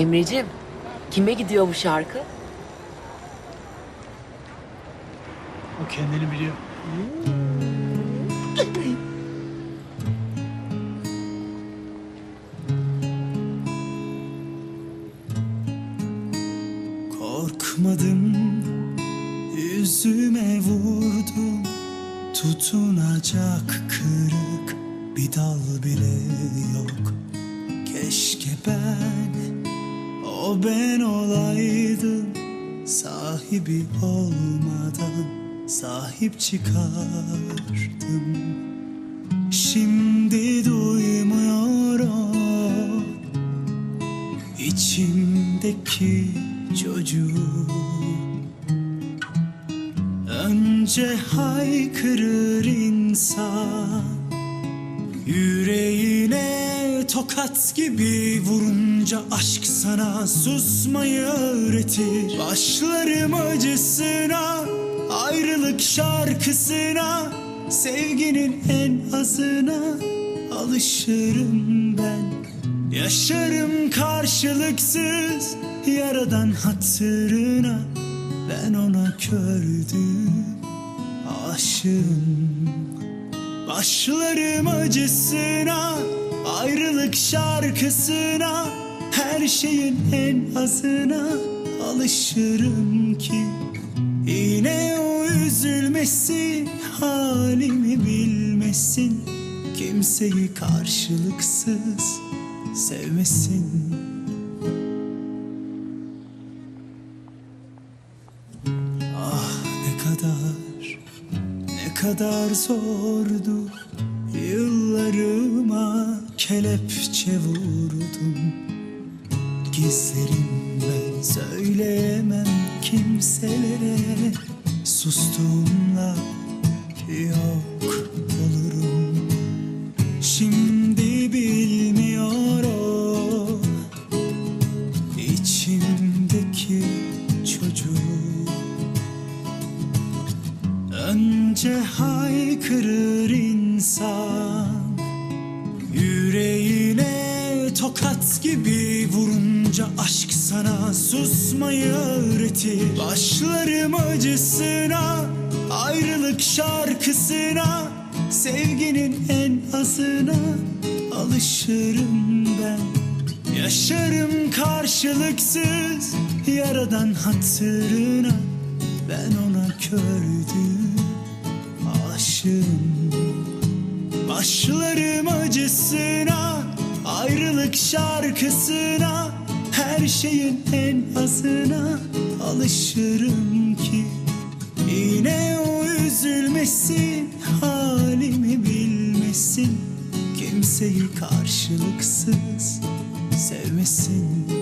Emre'cim kime gidiyor bu şarkı? O kendini biliyor. Korkmadım Yüzüme vurdun Tutunacak kırık Bir dal bile yok Keşke ben O ben olaydım Sahibi olmadan Sahip çıkardım. Şimdi duymuyorum içimdeki çocuğu Önce haykırır insan Yüreğine tokat gibi vurunca aşk sana susmayı öğretir. Başlarım acısına, ayrılık şarkısına Sevginin en azına alışırım ben. Yaşarım karşılıksız yaradan hatırına Ben ona kördüm aşığım. Başlarım acısına Ayrılık şarkısına Her şeyin en azına Alışırım ki. Yine o üzülmesin Halimi bilmesin. Kimseyi karşılıksız Sevmesin. Ah ne kadar ne kadar zordu kelepçe vurdum. Gizlerim ben söyleyemem kimselere. Sustuğumla yok olurum. Şimdi bilmiyorum içimdeki çocuk Önce haykırır insan tokat gibi vurunca aşk sana susmayı öğretir. Başlarım acısına, ayrılık şarkısına Sevginin en azına alışırım ben. Yaşarım karşılıksız yaradan hatırına Ben ona kördüm Ayrılık şarkısına Her şeyin en azına Alışırım ki. Yine o üzülmesin Halimi bilmesin. Kimseyi karşılıksız Sevmesin